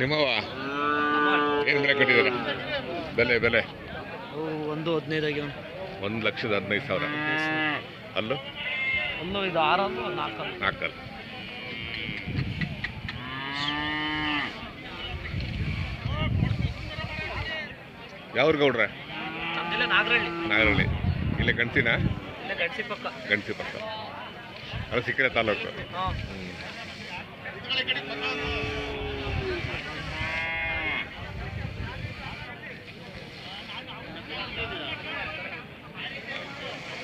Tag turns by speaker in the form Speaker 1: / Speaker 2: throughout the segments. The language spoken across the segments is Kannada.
Speaker 1: ನಿಮ್ಮವ ಏನು ಬೆಲೆ ಕೊಟ್ಟಿದ್ದೀರಾ? ಬೆಲೆ ಬೆಲೆ?
Speaker 2: ಒಂದು ಹದಿನೈದಾಗಿ
Speaker 1: ಒಂದು ಲಕ್ಷದ ಹದಿನೈದು ಸಾವಿರ. ಅಲ್ಲೂ?
Speaker 2: ಒಂದು ಇದು ಆರಲ್ಲು ಒಂದು ನಾಲ್ಕಲ್ಲು
Speaker 1: ಯಾವ್ರ ಗೌಡ್ರ?
Speaker 2: ನಾಗರಳ್ಳಿ.
Speaker 1: ಇಲ್ಲೇ
Speaker 2: ಇಲ್ಲ ಗಡ್ಸಿ ಪಕ್ಕ.
Speaker 1: ಗಣಸಿ ಪಕ್ಕ. ಅದು ಸಿಕ್ಕರೆ ತಾಲೂಕು?
Speaker 2: ಹಾಂ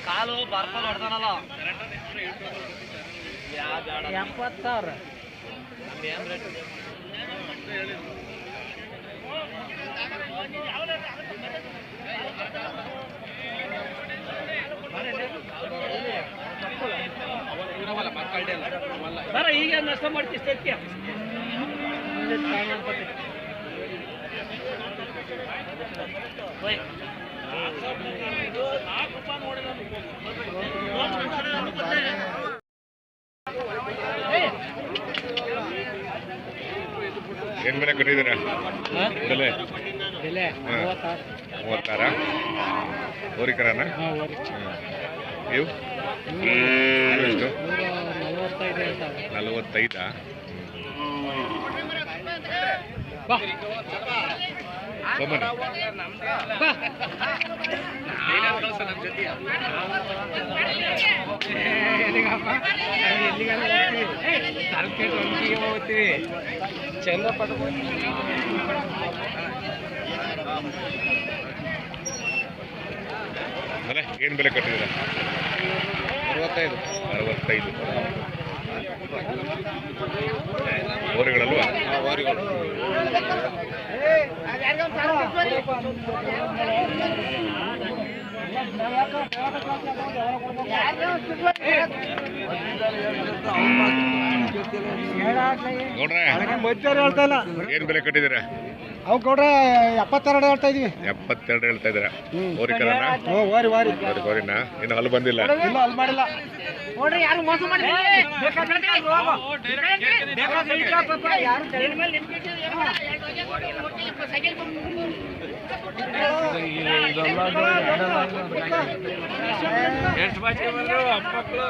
Speaker 2: ಕಾಲು ಬರ್ಕೊಂಡು ಹೊಡ್ದಾನಲ್ಲ ಎಪ್ಪತ್ತು ಸಾವಿರ ಬರ ಈಗ ನಷ್ಟ ಮಾಡ್ತೀವಿ ಸತ್ಯ? ಹೋಯ್
Speaker 1: ಏನ್ ಬೆಲೆ ಕೊಟ್ಟಿದ್ದೀರಾ? ಬೆಲೆ?
Speaker 2: ಬೆಲೆ.
Speaker 1: ಮೂವತ್ತಾರ. ಓರಿಕರನ ಇವು? ಎಷ್ಟು?
Speaker 2: ನಲವತ್ತೈದು? ಚಂದ್ರಪಟ
Speaker 1: ಬೆಲೆ ಏನು ಬೆಲೆ ಕೊಟ್ಟಿದ್ದೀರಾ
Speaker 2: ಅರವತ್ತೈದು
Speaker 1: ಅರವತ್ತೈದು ಓರಿಗಳಲ್ವಾ
Speaker 2: ಮಧ್ಯಾಹ್ನ ಹೇಳ್ತಾ ಇಲ್ಲ
Speaker 1: ಏನು ಬೆಲೆ ಕಟ್ಟಿದ್ದೀರಾ?
Speaker 2: ಅವ್ ಕೊಡ್ರೆ ಎಪ್ಪತ್ತೆರಡು ಹೇಳ್ತಾ ಇದೀವಿ.
Speaker 1: ಎಪ್ಪತ್ತೆರಡು ಹೇಳ್ತಾ ಇದ್ದೀರಾ?
Speaker 2: ಹ್ಞೂ ಓರಿ ವಾರಿ
Speaker 1: ಓರಿ ಓರಿನ ಇನ್ನು ಹಲ್ಲು ಬಂದಿಲ್ಲ.
Speaker 2: ಇಲ್ಲ ಅಲ್ಲಿ ಮಾಡಿಲ್ಲ. ನೋಡ್ರಿ ಯಾರು ಮೋಸ ಎಷ್ಟು ಬಾಕಿ ಬಂದರು ಮಕ್ಕಳು.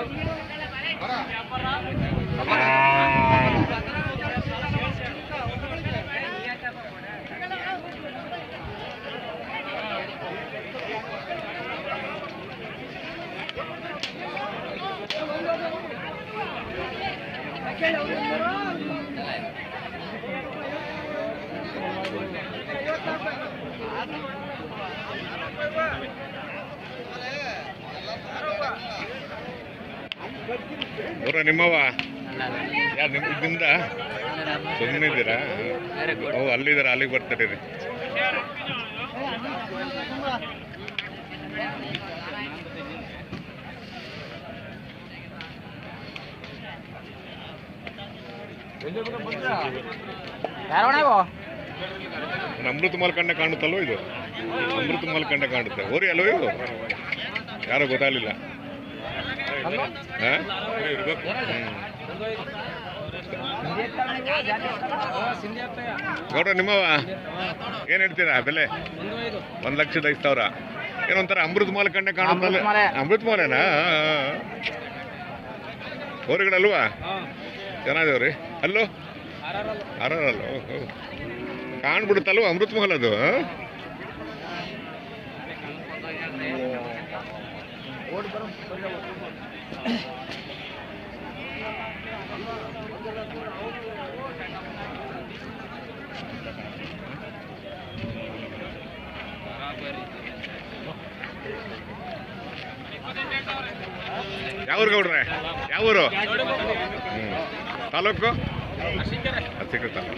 Speaker 1: ಊರ ನಿಮ್ಮವ ಯಾರು ನಿಮ್ ನಿಮ್ದ ಸುಮ್ಮನೆ ಇದ್ದೀರಾ ಓ ಅಲ್ಲಿದ್ದೀರಾ? ಅಲ್ಲಿಗೆ ಬರ್ತಾರೆ. ರೀ ಅಮೃತ ಮಾಲ್ಕಂಡ ಕಾಣುತ್ತಲ್ವ ಇದು? ಅಮೃತ ಮಾಲ್ಕಂಡ ಕಾಣುತ್ತೆ. ಓರಿ ಅಲ್ವ ಇದು ಯಾರೋ ಗೊತ್ತಾಗಲಿಲ್ಲ. ಹಾಂ ಗೌಡ್ರ ನಿಮ್ಮವ ಏನು ಹೇಳ್ತೀರಾ ಬೆಲೆ? ಒಂದು ಲಕ್ಷದ ಐದು ಸಾವಿರ. ಏನೊಂಥರ ಅಮೃತ ಮಾಲ್ ಕಂಡೆ ಕಾಣುತ್ತಲ್ಲ.
Speaker 2: ಅಮೃತ
Speaker 1: ಮಾಲೇನಾ? ಊರುಗಳಲ್ವಾ ಚೆನ್ನಾಗಿದಾವ್ರಿ. ಅಲ್ಲೋ? ಆರಲ್ಲ ಕಾಣ್ಬಿಡುತ್ತಲ್ವ ಅಮೃತ ಮಹಲ್ ಅದು? ಯಾವೂರು ಗೌಡ್ರೆ? ಯಾವ ಊರು ಹ್ಮ್. ತಾಲೂಕು? ಅರ್ಸಿಕೆ ತಾಲೂಕು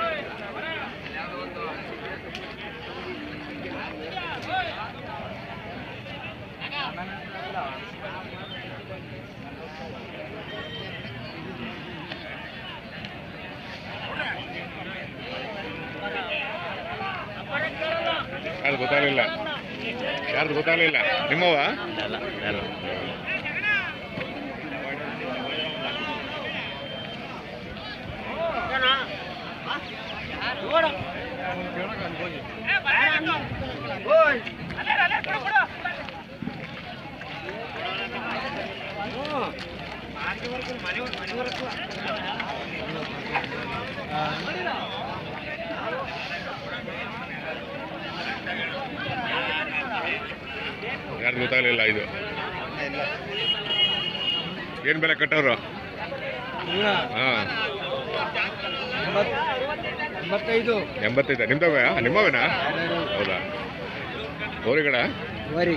Speaker 1: ಗೊತ್ತಾಗಲಿಲ್ಲ. ಯಾರ್ದು ಗೊತ್ತಾಗಲಿಲ್ಲ? ನಿಮ್ಮವ ಯಾರ್ದು ಗೊತ್ತಾಗಲಿಲ್ಲ ಇದು. ಏನು ಬೆಲೆ ಕಟ್ಟೋರು? ಹಾಂ.
Speaker 3: ಎಂಬತ್ತೈದು.
Speaker 1: ಎಂಬತ್ತೈದ. ನಿಮ್ದವ ನಿಮ್ಮವೇನಾ ಹೌದಾ? ಹೋರಿಗಡ
Speaker 3: ವರಿ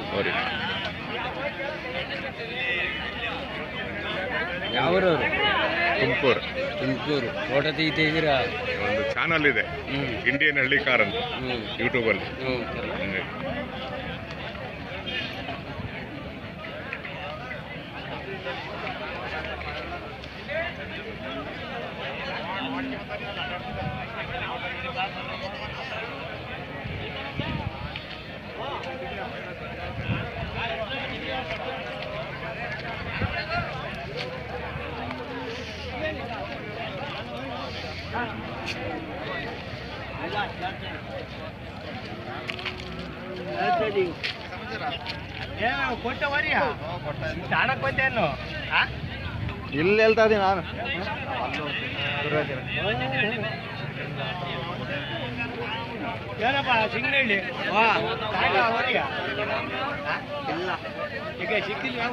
Speaker 3: ಯಾವೂರವ್ರು
Speaker 1: ತುಮಕೂರು.
Speaker 3: ತುಮಕೂರು. ಫೋಟೋ ತೆಗಿತಿದ್ದೀರಾ
Speaker 1: ಒಂದು ಚಾನಲ್ ಇದೆ.
Speaker 3: ಹ್ಞೂ
Speaker 1: ಇಂಡಿಯನ್ ಹಳ್ಳಿ ಕಾರ್ ಅಂತ.
Speaker 3: ಹ್ಞೂ
Speaker 1: ಯೂಟ್ಯೂಬಲ್ಲಿ
Speaker 3: ಇಲ್ಲಿ ಹೇಳ್ತಾ ಇದೀನಿ ನಾನು. ಏನಪ್ಪ ಸಿಂಗನಹಳ್ಳಿ ಇಲ್ಲ. ಈಗ ಸಿಕ್ಕಿಲ್ಲ ಯಾವ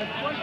Speaker 1: ಹಚ್ಕೊಂಡು